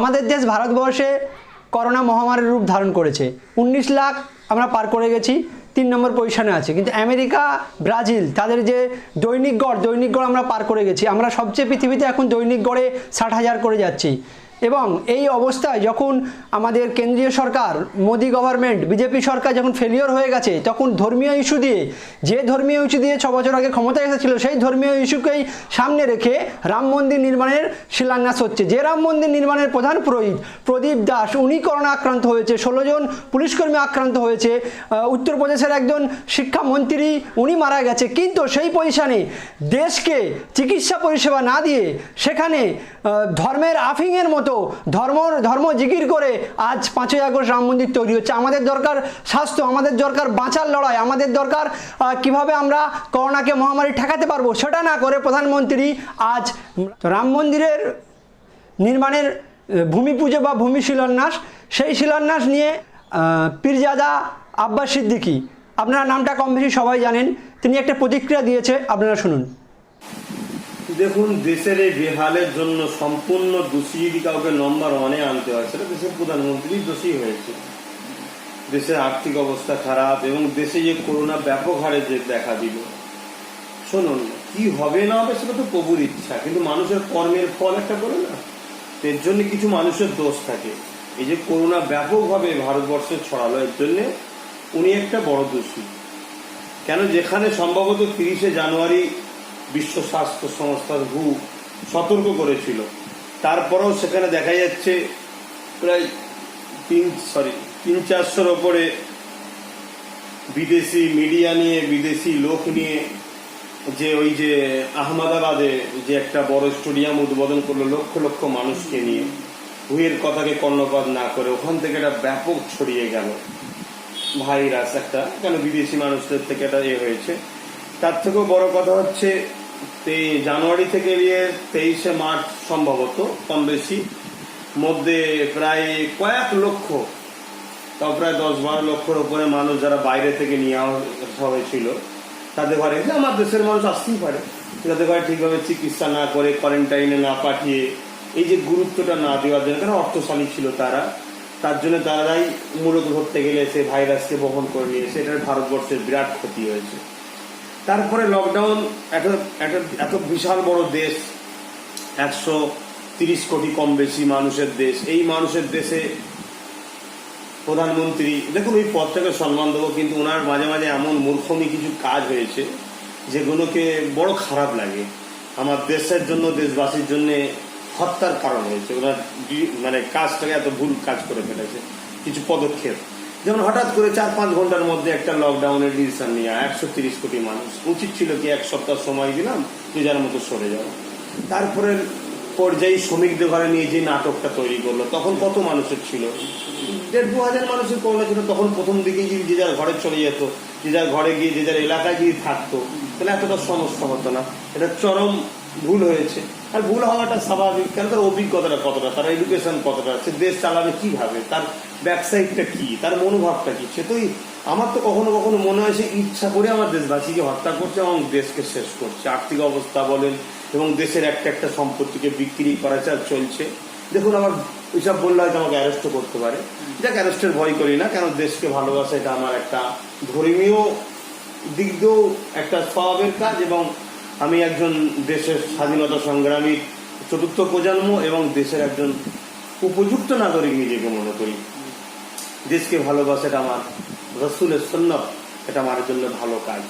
আমাদের দেশ ভারতবর্ষে করোনা মহামারীর রূপ ধারণ করেছে। উনিশ লাখ আমরা পার করে গেছি, তিন নম্বর পজিশনে আছে। কিন্তু আমেরিকা, ব্রাজিল, তাদের যে দৈনিক গড় দৈনিক গড় আমরা পার করে গেছি। আমরা সবচেয়ে পৃথিবীতে এখন দৈনিক গড়ে ষাট হাজার করে যাচ্ছি। এবং এই অবস্থায় যখন আমাদের কেন্দ্রীয় সরকার, মোদি গভর্নমেন্ট বিজেপি সরকার যখন ফেলিওর হয়ে গেছে, তখন ধর্মীয় ইস্যু দিয়ে, যে ধর্মীয় ইস্যু দিয়ে ছ বছর আগে ক্ষমতায় এসেছিল, সেই ধর্মীয় ইস্যুকেই সামনে রেখে রাম মন্দির নির্মাণের শিলান্যাস হচ্ছে। যে রাম মন্দির নির্মাণের প্রধান পুরোহিত প্রদীপ দাস, উনি করোনা আক্রান্ত হয়েছে, ষোলো জন পুলিশকর্মী আক্রান্ত হয়েছে। উত্তরপ্রদেশের একজন শিক্ষামন্ত্রী উনি মারা গেছে। কিন্তু সেই পজিশানে দেশকে চিকিৎসা পরিষেবা না দিয়ে, সেখানে ধর্মের আফিংয়ের মতো ধর্ম ধর্ম জিকির করে আজ পাঁচই আগস্ট রাম মন্দির তৈরি হচ্ছে। আমাদের দরকার স্বাস্থ্য, আমাদের দরকার বাঁচার লড়াই, আমাদের দরকার কীভাবে আমরা করোনাকে মহামারী ঠেকাতে পারব সেটা না করে প্রধানমন্ত্রী আজ রাম মন্দিরের নির্মাণের ভূমি পুজো বা ভূমি শিলান্যাস, সেই শিলান্যাস নিয়ে পীরজাদা আব্বাস সিদ্দিকী, আপনারা নামটা কম বেশি সবাই জানেন, তিনি একটা প্রতিক্রিয়া দিয়েছে, আপনারা শুনুন। দেখুন, দেশের এই বেহালের জন্য সম্পূর্ণ দোষী যদি কাউকে নম্বর ওয়ানে আনতে হয়, সেটা দেশের প্রধানমন্ত্রী দোষী হয়েছে। দেশের আর্থিক অবস্থা খারাপ এবং দেশে যে করোনা ব্যাপক হারে যে দেখা দিল। শুনুন, কি হবে না হবে সেটা তো প্রভুর ইচ্ছা, কিন্তু মানুষের কর্মের ফল একটা করে না? এর জন্য কিছু মানুষের দোষ থাকে। এই যে করোনা ব্যাপকভাবে ভারতবর্ষে ছড়ালো, এর জন্য উনি একটা বড় দোষী। কেন? যেখানে সম্ভবত তিরিশে জানুয়ারি বিশ্ব স্বাস্থ্য সংস্থার হু সতর্ক করেছিল। তারপরেও সেখানে দেখা যাচ্ছে প্রায় তিন সরি তিন চারশোর ওপরে বিদেশি মিডিয়া নিয়ে, বিদেশি লোক নিয়ে যে ওই যে আহমেদাবাদে যে একটা বড় স্টেডিয়াম উদ্বোধন করল লক্ষ লক্ষ মানুষকে নিয়ে হুয়ের কথাকে কর্ণপাত না করে ওখান থেকে একটা ব্যাপক ছড়িয়ে গেল। ভাইরাস একটা, কেন বিদেশি মানুষদের থেকে এটা এ হয়েছে। তার থেকেও বড় কথা হচ্ছে জানুয়ারি থেকে নিয়ে তেইশে মার্চ সম্ভবত, কম বেশি। মধ্যে প্রায় কয়েক লক্ষ, তাও প্রায় দশ বারো লক্ষর উপরে মানুষ যারা বাইরে থেকে নিয়ে আসা হয়েছিল, তাদের ঘরে। আমার দেশের মানুষ আসতেই পারে। তাদের ঘরে ঠিকভাবে চিকিৎসা না করে কোয়ারেন্টাইনে না পাঠিয়ে এই যে গুরুত্বটা না দেওয়ার জন্য, কারণ অর্থশালী ছিল তারা। তার জন্য তারাই মূলত ধরতে গেলে সে ভাইরাসকে বহন করে নিয়েছে এটার ভারতবর্ষের বিরাট ক্ষতি হয়েছে। তারপরে লকডাউন এত এত বিশাল বড় দেশ, একশো তিরিশ কোটি কম বেশি মানুষের দেশ। এই মানুষের দেশে প্রধানমন্ত্রী, দেখুন ওই পদটাকে সম্মান দেবো, কিন্তু ওনার মাঝে মাঝে এমন মূর্খমি কিছু কাজ হয়েছে, যেগুলোকে বড় খারাপ লাগে। আমার দেশের জন্য, দেশবাসীর জন্য হত্যার কারণ হয়েছে। ওনার মানে কাজটাকে এত ভুল কাজ করে ফেলেছে। কিছু পদক্ষেপ। যেমন হঠাৎ করে চার পাঁচ ঘণ্টার মধ্যে একটা লকডাউনের ডিসিশন নিয়ে একশো তিরিশ কোটি মানুষ। উচিত ছিল কি এক সপ্তাহ সময় দিলাম, যে যার মতো সরে যাও তারপরে পর্যায়ী শ্রমিকদের ঘরে নিয়ে যে নাটকটা তৈরি করল, তখন কত মানুষের ছিল? দেড় দু হাজার মানুষের করোনা ছিল, তখন প্রথম দিকে যদি যে যার ঘরে চলে যেত, যে যার ঘরে গিয়ে, যে যার এলাকায় যদি থাকতো, তাহলে এতটা সমস্যা হতো না। এটা চরম ভুল হয়েছে। আর ভুল হওয়াটা স্বাভাবিক, কেন তার অভিজ্ঞতাটা কতটা, তার এডুকেশন কতটা, সে দেশ চালাবে কীভাবে, তার ব্যবসায়িকটা কি, তার মনোভাবটা কি, সে তো আমার তো কখনো কখনো মনে হয় সে ইচ্ছা করে আমার দেশবাসীকে হত্যা করছে এবং দেশকে শেষ করছে। আর্থিক অবস্থা বলেন এবং দেশের একটা একটা সম্পত্তিকে বিক্রি করা চলছে। দেখুন, আমার ওইসব বললে হয়তো আমাকে অ্যারেস্ট করতে পারে। যাক অ্যারেস্টের ভয় করি না, কেন দেশকে ভালোবাসা এটা আমার একটা ধর্মীয় দিক দিয়েও একটা স্বভাবের কাজ এবং আমি একজন দেশের স্বাধীনতা সংগ্রামী চতুর্থ প্রজন্ম এবং দেশের একজন উপযুক্ত নাগরিক নিজেকে মনে করি। দেশকে ভালোবাসা এটা আমার রসুলের সন্ন্যত এটা আমার জন্য ভালো কাজ।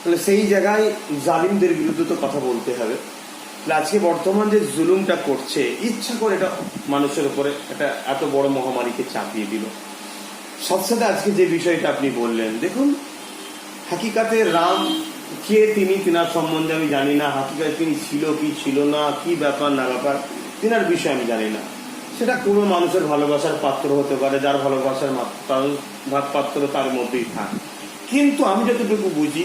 তাহলে সেই জায়গায় জালিমদের বিরুদ্ধে তো কথা বলতে হবে। আজকে বর্তমান যে জুলুমটা করছে, ইচ্ছা করে এটা মানুষের উপরে একটা এত বড় মহামারীকে চাপিয়ে দিল। সাথে সাথে আজকে যে বিষয়টা আপনি বললেন, দেখুন, হাকিকাতে রাম কে তিনি, তিনার সম্বন্ধে আমি জানি না হাকিকাতে তিনি ছিল কি ছিল না, কি ব্যাপার, না ব্যাপার, তিনার বিষয়ে আমি জানি না। সেটা কোনো মানুষের ভালোবাসার পাত্র হতে পারে, যার ভালোবাসার ভাত পাত্র তার মধ্যেই থাক। কিন্তু আমি যতটুকু বুঝি,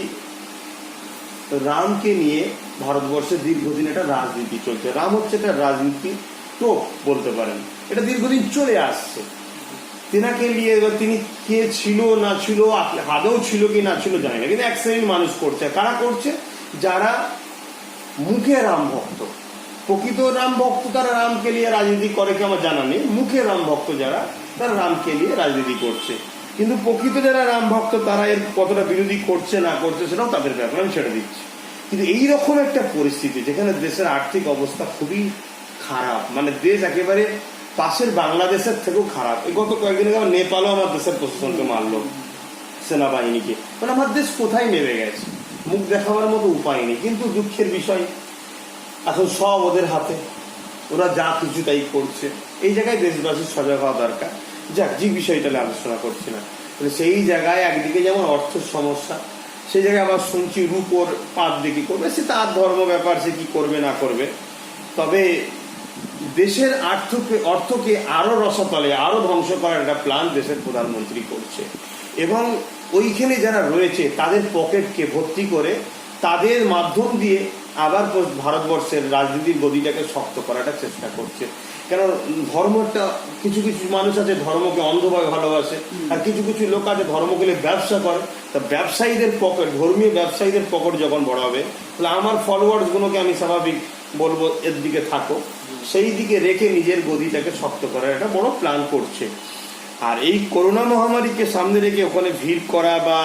রামকে নিয়ে ভারতবর্ষে দীর্ঘদিন একটা রাজনীতি চলছে। রাম হচ্ছে একটা রাজনীতি টোপ বলতে পারেন। এটা দীর্ঘদিন চলে আসছে। তেনাকে নিয়ে এবার তিনি কে ছিল, না ছিল আদৌ ছিল কি, না ছিল জানি না। কিন্তু এক শ্রেণির মানুষ করছে। কারা করছে? যারা মুখে রাম ভক্ত। প্রকৃত রাম ভক্ত তারা রামকে নিয়ে রাজনীতি করে কি আমার জানা নেই? মুখে রাম ভক্ত যারা, তারা রামকে নিয়ে রাজনীতি করছে। কিন্তু প্রকৃত যারা রাম ভক্ত, তারা এর কতটা বিরোধী করছে, না করছে, সেটাও তাদের ব্যাপার, আমি ছেড়ে দিচ্ছি। কিন্তু এইরকম একটা পরিস্থিতি, যেখানে দেশের আর্থিক অবস্থা খুবই খারাপ মানে দেশ একেবারে পাশের বাংলাদেশের থেকেও খারাপ। এই গত কয়েকদিন আগে নেপালও আমার দেশের প্রশাসনকে মারলো, সেনাবাহিনীকে। মানে আমার দেশ কোথায় নেমে গেছে? মুখ দেখাবার মতো উপায় নেই। কিন্তু দুঃখের বিষয় এখন সব ওদের হাতে। ওরা যা কিছু তাই করছে। এই জায়গায় দেশবাসীর সজাগ হওয়া দরকার। যাক, যে বিষয়টা আলোচনা করছি না। সেই জায়গায় একদিকে যেমন অর্থের সমস্যা, সেই জায়গায় আবার শুনছি রূপোর পাত দিয়ে কি করবে, সে তার ধর্ম ব্যাপার, সে কি করবে, না করবে। তবে দেশের আর্থকে, অর্থকে আরও রসাতলে, আরও ধ্বংস করার একটা প্ল্যান দেশের প্রধানমন্ত্রী করছে। এবং ওইখানে যারা রয়েছে, তাদের পকেটকে ভর্তি করে তাদের মাধ্যম দিয়ে আবার ভারতবর্ষের রাজনীতির গদিটাকে শক্ত করাটা চেষ্টা করছে। কেন ধর্মটা কিছু কিছু মানুষ আছে ধর্মকে অন্ধভাবে ভালোবাসে, আর কিছু কিছু লোক আছে ধর্মকে ব্যবসা করে। তা ব্যবসায়ীদের পকেট, ধর্মীয় ব্যবসায়ীদের পকেট যখন বড় হবে, তাহলে আমার ফলোয়ার্স গুলোকে আমি স্বাভাবিক বলব, এর দিকে থাকো। সেই দিকে রেখে নিজের গদিটাকে শক্ত করার একটা বড় প্ল্যান করছে। আর এই করোনা মহামারীকে সামনে রেখে ওখানে ভিড় করা বা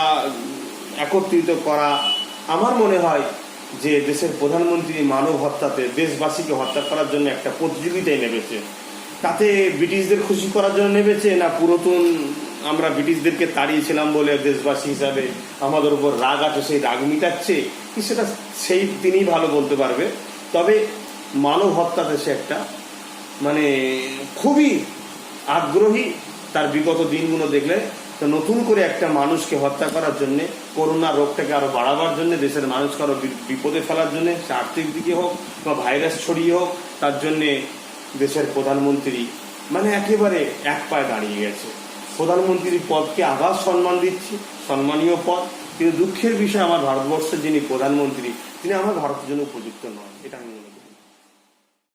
একত্রিত করা, আমার মনে হয় যে দেশের প্রধানমন্ত্রী মানব হত্যাতে দেশবাসীকে হত্যা করার জন্য একটা প্রতিযোগিতায় নেমেছে। তাতে ব্রিটিশদের খুশি করার জন্য নেমেছে না পুরাতন আমরা ব্রিটিশদেরকে তাড়িয়েছিলাম বলে দেশবাসী হিসাবে আমাদের উপর রাগ আছে, সেই রাগ মিটাচ্ছে? কি সেটা সেই তিনিই ভালো বলতে পারবে? তবে মানব হত্যাতে সে একটা মানে খুবই আগ্রহী। তার বিগত দিনগুলো দেখলে তো নতুন করে একটা মানুষকে হত্যা করার জন্য করোনা রোগটাকে আরও বাড়াবার জন্য, দেশের মানুষকে আরও বিপদে ফেলার জন্য, সে আর্থিক দিকে হোক বা ভাইরাস ছড়িয়ে হোক, তার জন্য দেশের প্রধানমন্ত্রী মানে একেবারে এক পায়ে দাঁড়িয়ে গেছে প্রধানমন্ত্রীর পদকে আবার সম্মান দিচ্ছি, সম্মানীয় পদ কিন্তু দুঃখের বিষয়, আমার ভারতবর্ষের যিনি প্রধানমন্ত্রী, তিনি আমার ভারতের জন্য উপযুক্ত নয় এটা আমি।